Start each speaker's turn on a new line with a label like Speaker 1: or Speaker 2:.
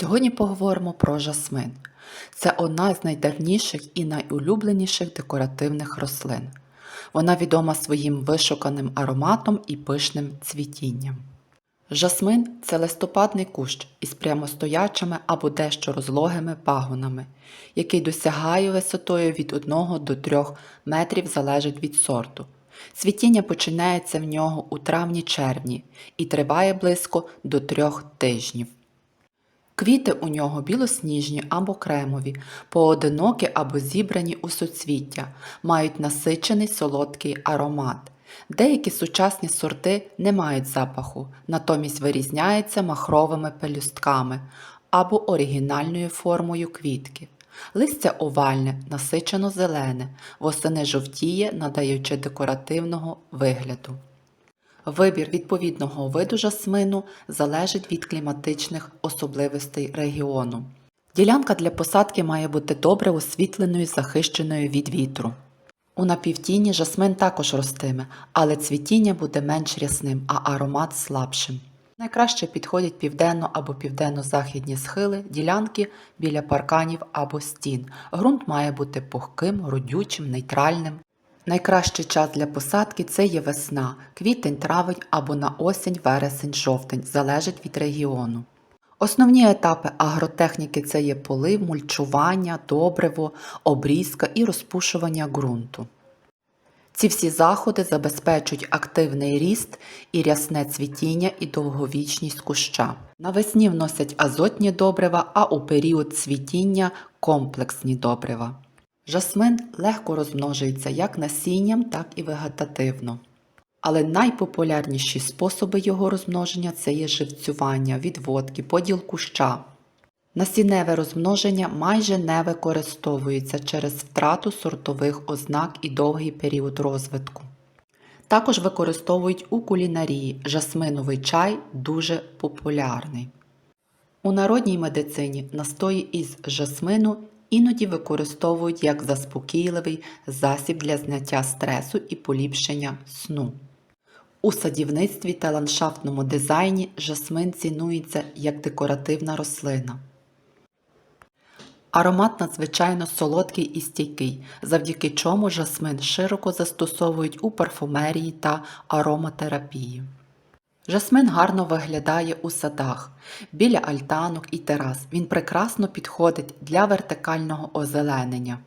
Speaker 1: Сьогодні поговоримо про жасмин. Це одна з найдавніших і найулюбленіших декоративних рослин. Вона відома своїм вишуканим ароматом і пишним цвітінням. Жасмин це листопадний кущ із прямостоячими або дещо розлогими пагонами, який досягає висотою від 1 до 3 метрів залежить від сорту. Цвітіння починається в нього у травні-червні і триває близько до трьох тижнів. Квіти у нього білосніжні або кремові, поодинокі або зібрані у суцвіття, мають насичений солодкий аромат. Деякі сучасні сорти не мають запаху, натомість вирізняються махровими пелюстками або оригінальною формою квітки. Листя овальне, насичено зелене, восени жовтіє, надаючи декоративного вигляду. Вибір відповідного виду жасмину залежить від кліматичних особливостей регіону. Ділянка для посадки має бути добре освітленою захищеною від вітру. У напівтіні жасмин також ростиме, але цвітіння буде менш рясним, а аромат слабшим. Найкраще підходять південно або південно-західні схили, ділянки біля парканів або стін. Ґрунт має бути пухким, родючим, нейтральним. Найкращий час для посадки це є весна, квітень, травень або на осінь, вересень, жовтень, залежить від регіону. Основні етапи агротехніки це є полив, мульчування, добриво, обрізка і розпушування ґрунту. Ці всі заходи забезпечують активний ріст і рясне цвітіння і довговічність куща. Навесні вносять азотні добрива, а у період цвітіння комплексні добрива. Жасмин легко розмножується як насінням, так і вегетативно. Але найпопулярніші способи його розмноження це є живцювання, відводки, поділ куща. Насінневе розмноження майже не використовується через втрату сортових ознак і довгий період розвитку. Також використовують у кулінарії жасминовий чай дуже популярний. У народній медицині настої із жасмину іноді використовують як заспокійливий засіб для зняття стресу і поліпшення сну. У садівництві та ландшафтному дизайні жасмин цінується як декоративна рослина. Аромат надзвичайно солодкий і стійкий, завдяки чому жасмин широко застосовують у парфумерії та ароматерапії. Жасмин гарно виглядає у садах, біля альтанок і терас. Він прекрасно підходить для вертикального озеленення.